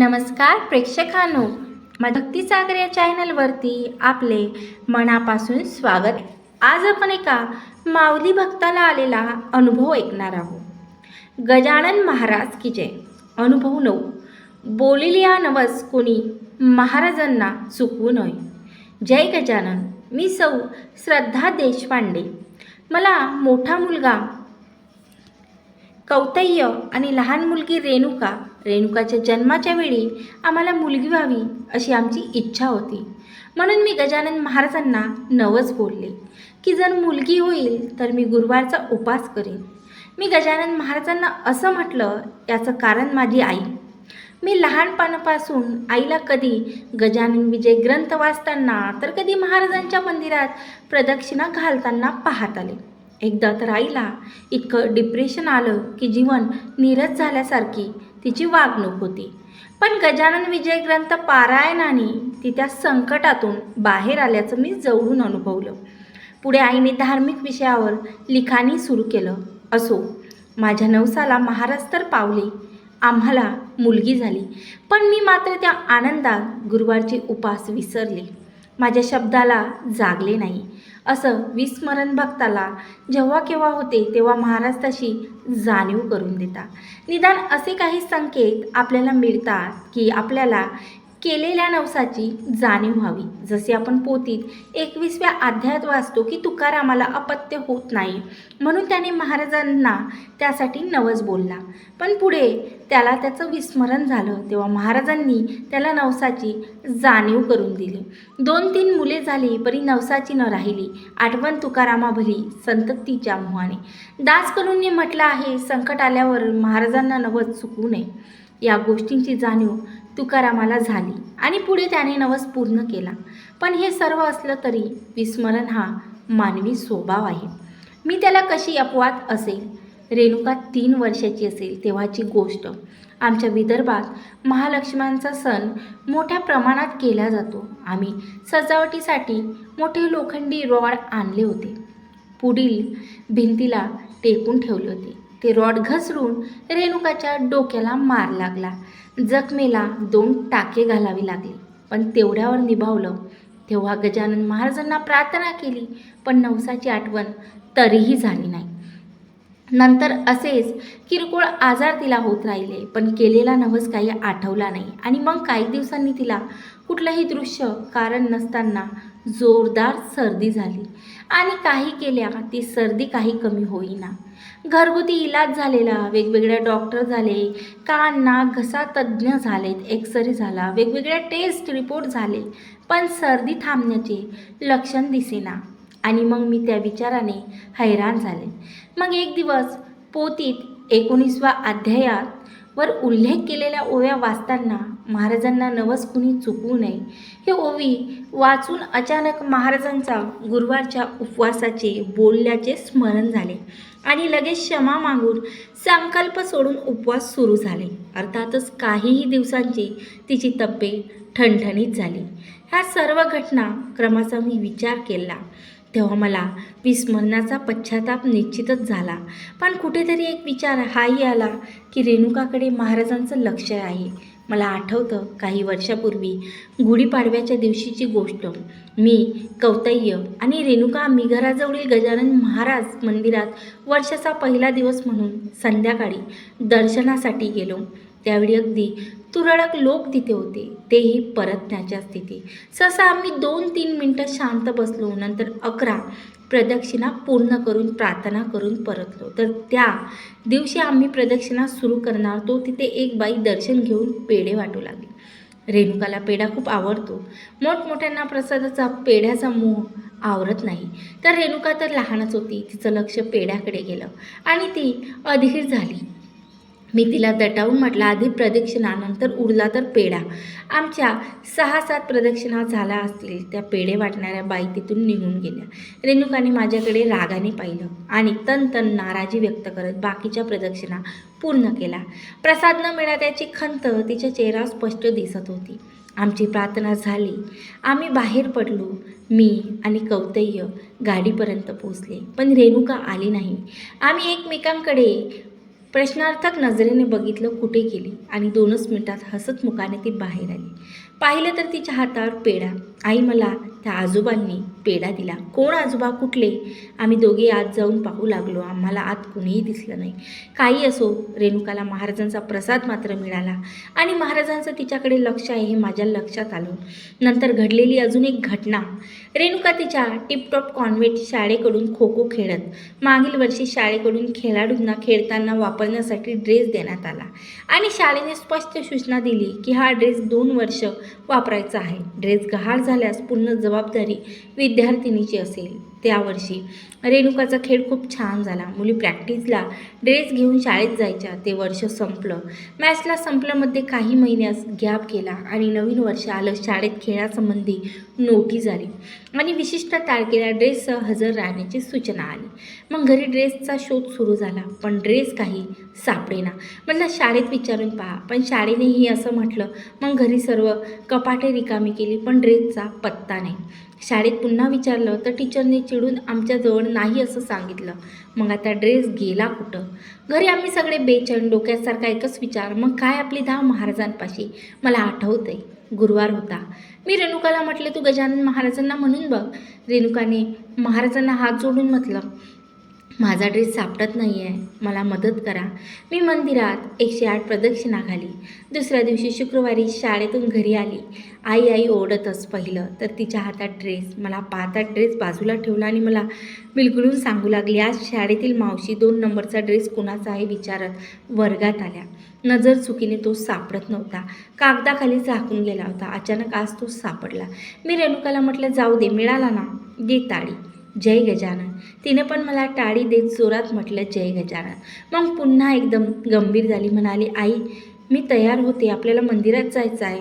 नमस्कार प्रेक्षकांनो. माझ्या भक्तिसागर या चॅनलवरती आपले मनापासून स्वागत. आज आपण एका माऊली भक्ताला आलेला अनुभव ऐकणार आहोत. गजानन महाराज की जय. अनुभव नऊ. बोलिलिया नवस कोणी महाराजांना चुकवू नये. जय गजानन. मी सौ श्रद्धा देशपांडे. मला मोठा मुलगा कौतय्य आणि लहान मुलगी रेणुका रेणुकाच्या जन्माच्या वेळी आम्हाला मुलगी व्हावी अशी आमची इच्छा होती. म्हणून मी गजानन महाराजांना नवस बोलले की जर मुलगी होईल तर मी गुरुवारचा उपास करेन. मी गजानन महाराजांना असं म्हटलं याचं कारण माझी आई. मी लहानपणापासून आईला कधी गजानन विजय ग्रंथ वाचताना तर कधी महाराजांच्या मंदिरात प्रदक्षिणा घालताना पाहत आले. एकदा तर आईला इतकं डिप्रेशन आलं की जीवन नीरज झाल्यासारखी तिची वागणूक होती. पण गजानन विजय ग्रंथ पारायणाने ती त्या संकटातून बाहेर आल्याचं मी जवळून अनुभवलं. पुढे आईने धार्मिक विषयावर लिखाणी सुरू केलं. असो माझ्या नवसाला महाराज तर पावले आम्हाला मुलगी झाली. पण मी मात्र त्या आनंदात गुरुवारचे उपास विसरले. माझ्या शब्दाला जागले नाही. असं विस्मरण भक्ताला जेव्हा केव्हा होते तेव्हा महाराज तशी जाणीव करून देतात. निदान असे काही संकेत आपल्याला मिळतात की आपल्याला केलेल्या नवसाची जाणीव व्हावी. जसे आपण पोतीत एकवीसव्या अध्यायात वाचतो की तुकारामाला अपत्य होत नाही. म्हणून त्याने महाराजांना त्यासाठी नवस बोलला. पण पुढे त्याला त्याचं विस्मरण झालं. तेव्हा महाराजांनी त्याला नवसाची जाणीव करून दिली. दोन तीन मुले झाली परी नवसाची न राहिली. आठवण तुकारामा भली संततीच्या मोहाने. दासकडूंनी म्हटलं आहे संकट आल्यावर महाराजांना नवस चुकू नये. या गोष्टींची जाणीव तुकारामाला झाली आणि पुढे त्याने नवस पूर्ण केला. पण हे सर्व असलं तरी विस्मरण हा मानवी स्वभाव आहे. मी त्याला कशी अपवाद असेल? रेणुका तीन वर्षाची असेल तेव्हाची गोष्ट. आमच्या विदर्भात महालक्ष्म्यांचा सण मोठ्या प्रमाणात केला जातो. आम्ही सजावटीसाठी मोठे लोखंडी रॉड आणले होते. पुढील भिंतीला टेकून ठेवले होते. ते रॉड घसरून रेणुकाच्या डोक्याला मार लागला. जखमेला दोन टाके घालावी लागले पण तेवढ्यावर निभावलं. तेव्हा गजानन महाराजांना प्रार्थना केली पण नवसाची आठवण तरीही झाली नाही. नंतर असेच किरकोळ आजार तिला होत राहिले पण केलेला नवस काही आठवला नाही. आणि मग काही दिवसांनी तिला कुठलंही दृश्य कारण नसताना जोरदार सर्दी झाली. आणि काही केल्या ती सर्दी काही कमी होईना. घरगुती इलाज झालेला वेगवेगळ्या डॉक्टर झाले कान नाक घसा तज्ज्ञ झालेत एक्सरे झाला वेगवेगळ्या टेस्ट रिपोर्ट झाले. पण सर्दी थांबण्याचे लक्षण दिसेना. आणि मग मी त्या विचाराने हैराण झाले. मग एक दिवस पोतीत एकोणीसवा अध्यायात वर उल्लेख केलेल्या ओव्या वाचताना महाराजांना नवस कुणी चुकवू नये. हे ओवी वाचून अचानक महाराजांचा गुरुवारच्या उपवासाचे बोलल्याचे स्मरण झाले आणि लगेच क्षमा मागून संकल्प सोडून उपवास सुरू झाले. अर्थातच काहीही दिवसांची तिची तब्येत ठणठणीत झाली. ह्या सर्व घटना क्रमाचा मी विचार केला. तेव्हा मला विस्मरणाचा पश्चाताप निश्चितच झाला. पण कुठेतरी एक विचार हाही आला की रेणुकाकडे महाराजांचं लक्ष आहे. मला आठवतं काही वर्षापूर्वी गुढीपाडव्याच्या दिवशीची गोष्ट. मी कौतय्य आणि रेणुका आम्ही घराजवळील गजानन महाराज मंदिरात वर्षाचा पहिला दिवस म्हणून संध्याकाळी दर्शनासाठी गेलो. त्यावेळी अगदी तुरळक लोक तिथे होते. तेही परतण्याच्या स्थिती सहसा आम्ही दोन तीन मिनटं शांत बसलो. नंतर अकरा प्रदक्षिणा पूर्ण करून प्रार्थना करून परतलो. तर त्या दिवशी आम्ही प्रदक्षिणा सुरू करणार. तो तिथे एक बाई दर्शन घेऊन पेढे वाटू लागली. रेणुकाला पेढा खूप आवडतो. मोठमोठ्यांना प्रसादाचा पेढ्याचा मोह आवरत नाही. तर रेणुका तर लहानच होती. तिचं लक्ष पेढ्याकडे गेलं आणि ती अधीर झाली. मी तिला दटावून म्हटलं आधी प्रदक्षिणा नंतर उरला तर पेढा. आमच्या सहा सात प्रदक्षिणा झाल्या असतील त्या पेढे वाटणाऱ्या बाई तिथून निघून गेल्या. रेणुकाने माझ्याकडे रागाने पाहिलं आणि तन तन नाराजी व्यक्त करत बाकीच्या प्रदक्षिणा पूर्ण केला प्रसाद न मिळाल्याची खंत तिच्या चेहरा स्पष्ट दिसत होती. आमची प्रार्थना झाली. आम्ही बाहेर पडलो. मी आणि कौतय्य गाडीपर्यंत पोचले पण रेणुका आली नाही. आम्ही एकमेकांकडे प्रश्नार्थक नजरेने बघितलं कुठे गेली आणि दोनच मिनिटात हसत मुखाने ती बाहेर आली. पाहिलं तर तिच्या हातावर पेढा. आई मला त्या आजोबांनी पेढा दिला. कोण आजोबा? कुठले? आम्ही दोघे आत जाऊन पाहू लागलो. आम्हाला आत कुणीही दिसलं नाही. काही असो रेणुकाला महाराजांचा प्रसाद मात्र मिळाला. आणि महाराजांचं तिच्याकडे लक्ष आहे हे माझ्या लक्षात आलं. नंतर घडलेली अजून एक घटना. रेणुका तिच्या टिपटॉप कॉन्व्हेंट शाळेकडून खो खो खेळत मागील वर्षी शाळेकडून खेळाडूंना खेळताना वापरण्यासाठी ड्रेस देण्यात आला. आणि शाळेने स्पष्ट सूचना दिली की हा ड्रेस दोन वर्ष वापरायचा आहे. ड्रेस गहाळ झाल्यास पूर्ण जबाबदारी विद्यार्थिनीची असेल. त्यावर्षी. रेणुकाचा खेळ खूप छान झाला. मुली प्रॅक्टिसला ड्रेस घेऊन शाळेत जायच्या. ते वर्ष संपलं. मॅचला संपल्यामध्ये काही महिन्यास गॅप केला आणि नवीन वर्ष आलं. शाळेत खेळासंबंधी नोटीस आली आणि विशिष्ट तारखेला ड्रेससह हजर राहण्याची सूचना आली. मग घरी ड्रेसचा शोध सुरू झाला. पण ड्रेस काही सापडेना. म्हटलं शाळेत विचारून पहा. पण शाळेनेही असं म्हटलं. मग घरी सर्व कपाटे रिकामी केली पण ड्रेसचा पत्ता नाही. शाळेत पुन्हा विचारलं तर टीचरने चिडून आमच्याजवळ नाही असं सांगितलं. मग आता ड्रेस गेला कुठं? घरी आम्ही सगळे बेचैन डोक्यासारखा एकच विचार मग काय आपली धाव महाराजांपाशी? मला आठवतंय गुरुवार होता. मी रेणुकाला म्हटले तू गजानन महाराजांना म्हणून बघ. रेणुकाने महाराजांना हात जोडून म्हटलं माझा ड्रेस सापडत नाही आहे मला मदत करा. मी मंदिरात एकशे आठ प्रदक्षिणा घाली दुसऱ्या दिवशी शुक्रवारी शाळेतून घरी आली. आई आई ओढतच पहिलं तर तिच्या हातात ड्रेस मला पाहता ड्रेस बाजूला ठेवला आणि मला बिलगुलून सांगू लागली आज शाळेतील मावशी दोन नंबरचा ड्रेस कोणाचा आहे विचारत वर्गात आल्या. नजर चुकीने तो सापडत नव्हता. कागदाखाली झाकून गेला होता. अचानक आज तो सापडला. मी रेणुकाला म्हटलं जाऊ दे मिळाला ना. दे ताडी. जय गजानन. तिने पण मला टाळी देत जोरात म्हटलं जय गजानन. मग पुन्हा एकदम गंभीर झाली म्हणाली आई मी तयार होते आपल्याला मंदिरात जायचं आहे.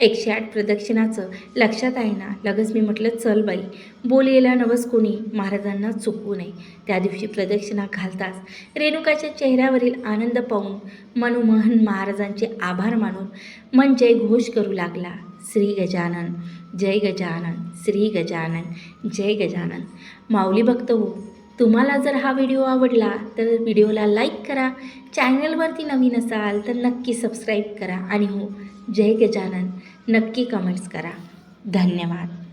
एकशे आठ प्रदक्षिणाचं लक्षात आहे ना? लगेच मी म्हटलं चल बाई बोललेला नवस कोणी महाराजांना चुकवू नये. त्या दिवशी प्रदक्षिणा घालताच रेणुकाच्या चेहऱ्यावरील आनंद पाहून मनोमोहन महाराजांचे आभार मानून मन जय घोष करू लागला. श्री गजानन जय गजानन श्री गजानन जय गजानन. माऊली भक्त हो तुम्हाला जर हा व्हिडिओ आवडला तर व्हिडिओला लाईक करा. चॅनलवरती नवीन असाल तर नक्की सबस्क्राईब करा. आणि हो जय गजानन नक्की कमेंट्स करा. धन्यवाद.